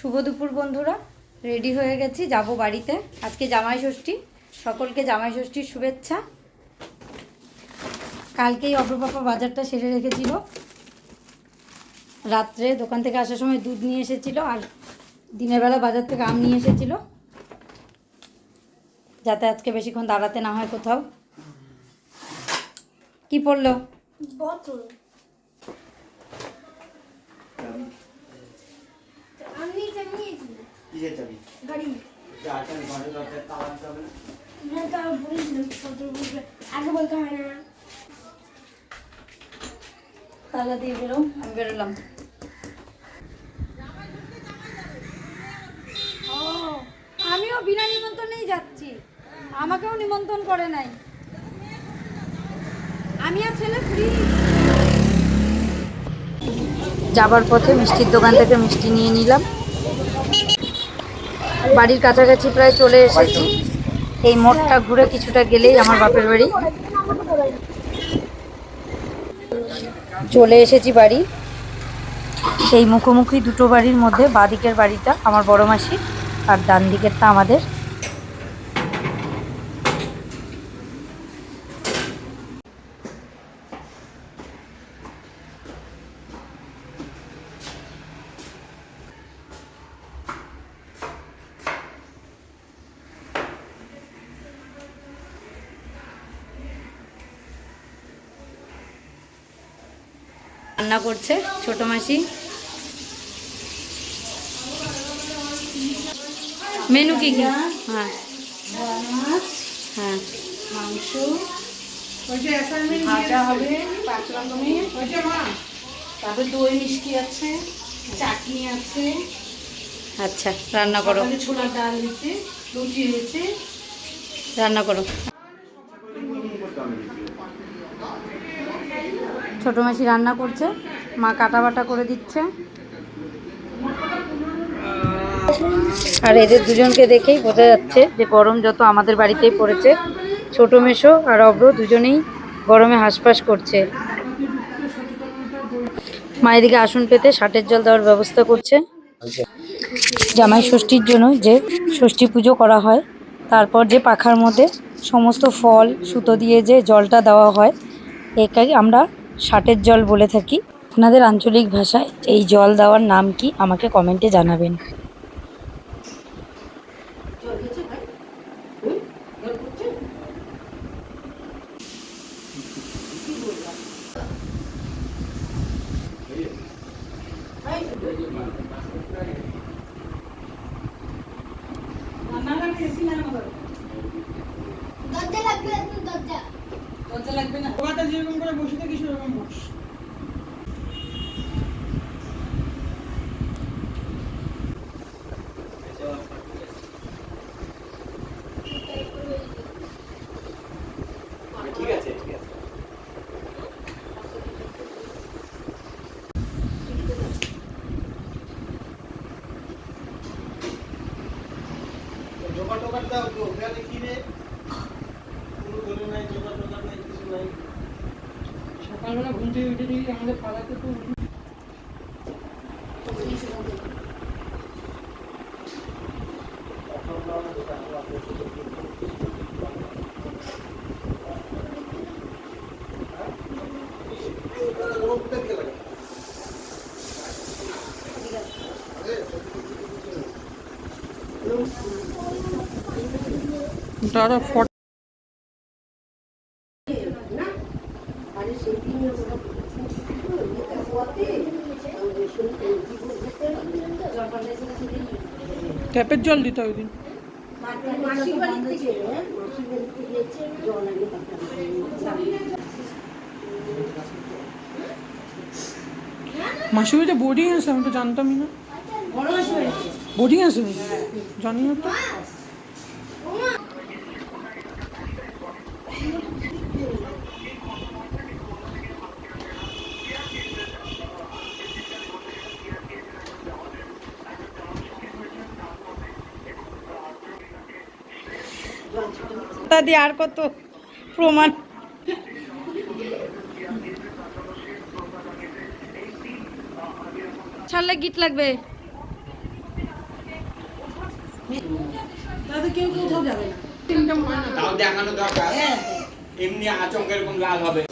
শুভ দুপুর বন্ধুরা, রেডি হয়ে গেছি, যাব বাড়িতে। আজকে জামাই ষষ্ঠী, সকলকে জামাই ষষ্ঠীর শুভেচ্ছা। কালকেই অগ্রপাপা বাজারটা সেরে রেখেছিল। রাত্রে দোকান থেকে আসার সময় দুধ নিয়ে এসেছিল আর দিনের বেলা বাজার থেকে আম নিয়ে এসেছিল। যাতে আজকে বেশিক্ষণ দাঁড়াতে না হয় কোথাও। কি পড়ল? বোতল আমি জানিয়েছি কিসের চাবি। গাড়ি। দরজার তালা হবে না? না তা বলেছিলাম বলবে। আগে বলতে হয় না। তালা দিয়ে বেরো আমি বেরোলাম। ও আমিও বিনা নিমন্ত্রণেই যাচ্ছি। আমাকেও নিমন্ত্রণ করে নাই। আমি আর ছেলে ফ্রি। যাবার পথে মিষ্টির দোকান থেকে মিষ্টি নিয়ে নিলাম। বাড়ির কাছাকাছি প্রায় চলে এসেছি। এই মোড়টা ঘুরে কিছুটা গেলেই আমার বাপের বাড়ি। চলে এসেছি বাড়ি। সেই মুখোমুখি দুটো বাড়ির মধ্যে বাঁদিকের বাড়িটা আমার বড় মাসি আর ডান দিকেরটা আমাদের। রান্না করছে ছোট মাসি। মেনু কি কি? হ্যাঁ। হ্যাঁ। মাংস। ভাজা হবে পাঁচ রকমের। তারপরে দই মিষ্টি আছে চাটনি আছে। আচ্ছা রান্না করো। ছোলার ডাল হয়েছে লুচি হয়েছে রান্না করো। ছোট মাসি রান্না করছে, মা কাটা বাটা করে দিচ্ছে। আর এদের দুজনকে দেখেই বোঝা যাচ্ছে যে গরম যত আমাদের বাড়িতেই পড়েছে, ছোট মেশো আর অব্র দুজনেই গরমে হাঁসফাঁস করছে। মা এদিকে আসন পেতে ষাটের জল দেওয়ার ব্যবস্থা করছে। জামাই ষষ্ঠীর জন্য যে ষষ্ঠী পুজো করা হয়, তারপর যে পাখার মধ্যে সমস্ত ফল, সুতো দিয়ে যে জলটা দেওয়া হয় একে আমরা ষাটের জল বলে থাকি। আপনাদের আঞ্চলিক ভাষায় এই জল দেওয়ার নাম কি আমাকে কমেন্টে জানাবেন দরজা লাগবে এখন দরজা দরজা লাগবে না ওটা যেরকম করে বসে থাকি সেরকম বস ঠিক আছে ঠিক আছে জোগাড় টোকার দাও তো ওখানে কোনো ধরে নাই জোগাড় টোগাড় নাই, কিছু নাই। সকালবেলা ঘুম থেকে উঠে দেখি আমাদের পাড়াতে তো ফট ট্যাপের জল দিতে হবে দিন। মাসুরিটা বোর্ডিং আছে আমি তো জানতামই না। বোর্ডিং আছে জানি না তো। দিয়ে আর কত প্রমাণ? ছাড়লে গিট লাগবে। কেউ কোথাও যাবে না। তিনটা হয় না তাও দেখানো দরকার। হ্যাঁ। এমনি আচমকা এরকম লাল হবে।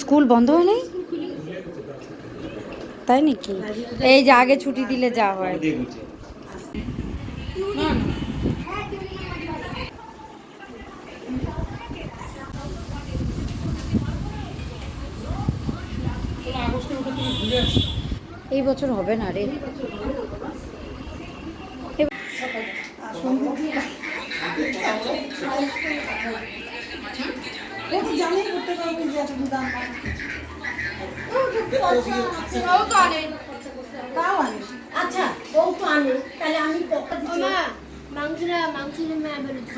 স্কুল বন্ধ হয় নাই তাই নাকি? এই যে আগে ছুটি দিলে যা হয় দেখুছে না না তাহলে আগস্টে ওটা তুমি ঘুরে আসো এই বছর হবে না রে। তো তো আচ্ছা ও তো আনে তাহলে আমি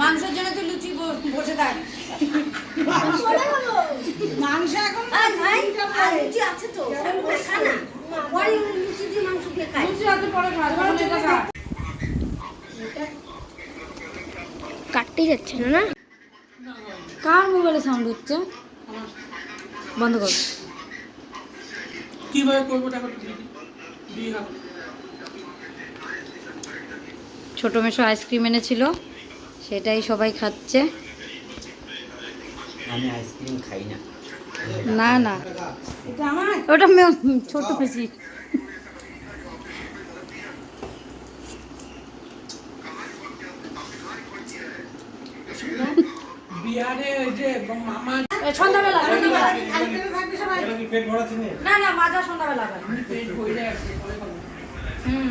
মাংসের জন্য তুই লুচি বসে থাক। মাংস এখন আর ভাই আর লুচি আছে তো ওটা খা না? পরে লুচি দিয়ে মাংস দিয়ে খাই লুচি আছে পরে খা এটা খা কাটতেই যাচ্ছে না না? কার মোবাইলে সাউন্ড হচ্ছে? বন্ধ কর। কীভাবে করব দিয়ে ছোট মেশো আইসক্রিম এনেছিল সেটাই সবাই খাচ্ছে। আমি আইসক্রিম খাই না। না না। ওটা ছোট সন্ধ্যাবেলা চিনি না। না মাজা সন্ধ্যাবেলা। হুম।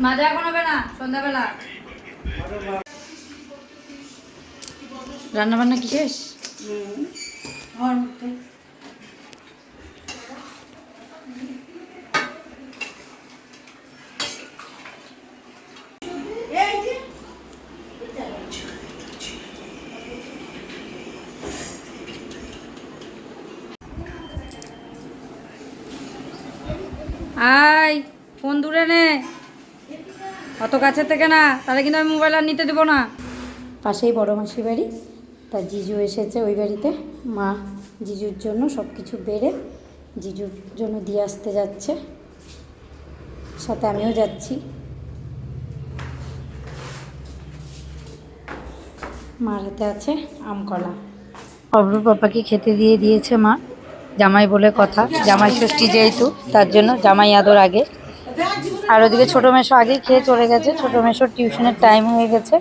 মাজা এখন হবে না সন্ধ্যাবেলা। রান্না বান্না কি শেষ? আমার মধ্যে আয় ফোন দূরে নে। অত কাছে থেকে না তাহলে কিন্তু আমি মোবাইল আর নিতে দেবো না। পাশেই বড় মাসির বাড়ি। তা জিজু এসেছে ওই বাড়িতে। মা জিজুর জন্য সব কিছু বেড়ে জিজুর জন্য দিয়ে আসতে যাচ্ছে। সাথে আমিও যাচ্ছি। মার হাতে আছে আম কলা। অব্র পাপাকে খেতে দিয়ে দিয়েছে মা। জামাই বলে কথা। জামাই ষষ্ঠী যেহেতু, তার জন্য জামাই আদর আগে। আর ওদিকে ছোট মেশো আগেই খেয়ে চলে গেছে। ছোট মেশোর টিউশনের টাইম হয়ে গেছে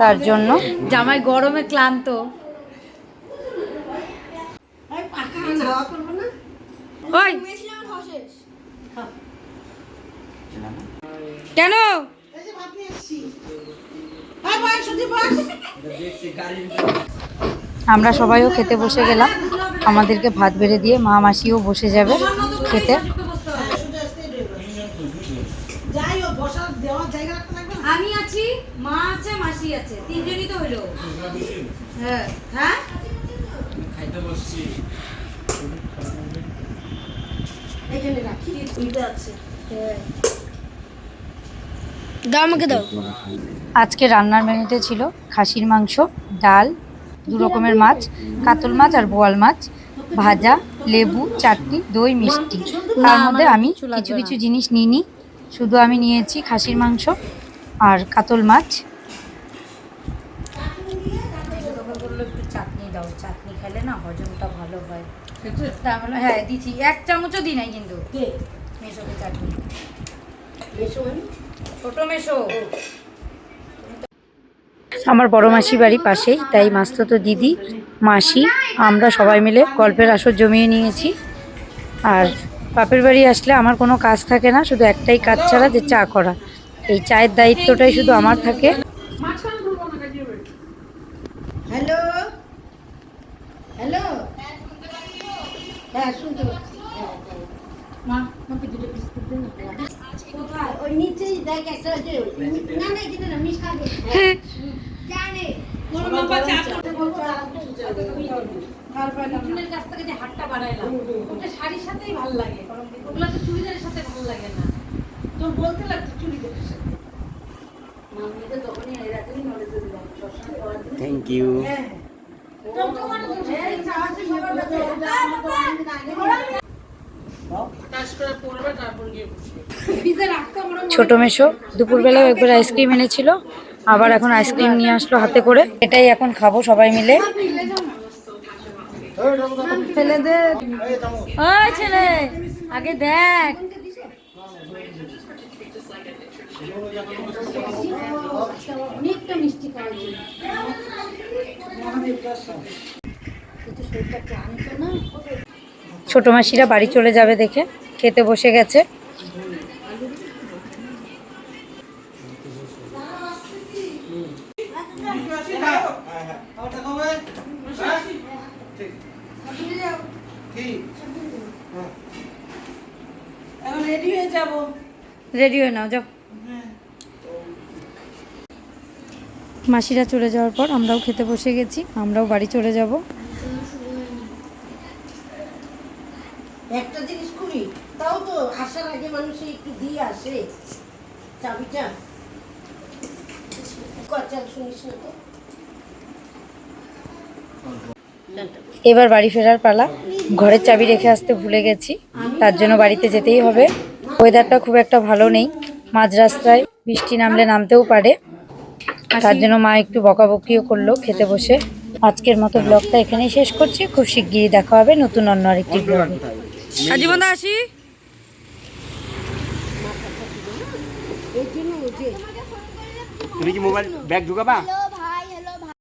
তার জন্য। জামাই গরমে ক্লান্ত। কেন? আমরা সবাইও খেতে বসে গেলাম। আমাদেরকে ভাত বেড়ে দিয়ে মা মাসিও বসে যাবে খেতে যাই হোক বসার দেওয়ার জায়গা রাখতে লাগবে না আমি আছি মা আছে মাসি আছে, তিনজনই তো হইল হ্যাঁ হ্যাঁ? খাইতে বসছি এখানে রাখি আছে আজকে রান্নার মেনুতে ছিল খাসির মাংস, ডাল, দু রকমের মাছ, কাতল মাছ আর বোয়াল মাছ, ভাজা, লেবু, চাটনি, দই, মিষ্টি। তার মধ্যে আমি কিছু কিছু জিনিস নিইনি। শুধু আমি নিয়েছি খাসির মাংস আর কাতল মাছ একটু চাটনি দাও চাটনি খেলে না হজমটা ভালো হয় তাহলে হ্যাঁ দিচ্ছি। এক চামচও দিই নাই কিন্তু। মেশোকে চাটনি এসো মানে? মেশো। আমার বড় মাসি বাড়ি পাশেই তাই মাস্ততো দিদি মাসি আমরা সবাই মিলে গল্পের আসর জমিয়ে নিয়েছি। আর বাপের বাড়ি আসলে আমার কোনো কাজ থাকে না শুধু একটাই কাজ ছাড়া যে চা করা। এই চায়ের দায়িত্বটাই শুধু আমার থাকে। হ্যাঁ শুনতে পাচ্ছি। মা আমাকে দুটো বিস্কুট দে কোথায়? ওই নিচেই দেখ একটা যে না না এটা না মিস খাবে। জানে। কোনো বাবা চা করতে মিঠুনের কাছ থেকে যে হাতটা বাড়াইলাম ওটা শাড়ির সাথেই ভালো লাগে। ওগুলো তো চুড়িদারের সাথে ভালো লাগে না। তোর বলতে লাগছে চুরি দেখে মামিকে তখনই এই রাতেই নলেজ দিলাম সবসময় থ্যাংক ইউ হ্যাঁ। ছোট মেশো দুপুরবেলাও একবার আইসক্রিম এনেছিল আবার এখন আইসক্রিম নিয়ে আসলো হাতে করে। এটাই এখন খাব সবাই মিলে। ছেলে আগে দেখ। অনেকটা মিষ্টি খাওয়া ছোট মাসিরা বাড়ি চলে যাবে দেখে খেতে বসে গেছে। রেডি হয়ে নাও যাও। মাসিরা চলে যাওয়ার পর আমরাও খেতে বসে গেছি আমরাও বাড়ি চলে যাব। একটা জিনিস করি তাও তো আসার আগে মানুষে একটু দিয়ে আসে। চাবিটা? এবার বাড়ি ফেরার পালা ঘরের চাবি রেখে আসতে ভুলে গেছি তার জন্য বাড়িতে যেতেই হবে। ওয়েদারটা খুব একটা ভালো নেই মাঝ রাস্তায় বৃষ্টি নামলে নামতেও পারে। তার জন্য মা একটু বকাবকিও করল খেতে বসে। আজকের মতো ব্লগটা এখানেই শেষ করছি। খুব শিগগিরই দেখা হবে নতুন অন্য আরেকটি ব্লগে আজীবন আসি এই জন্য ওই যে তুমি কি মোবাইল ব্যাগ ঢুকাবা?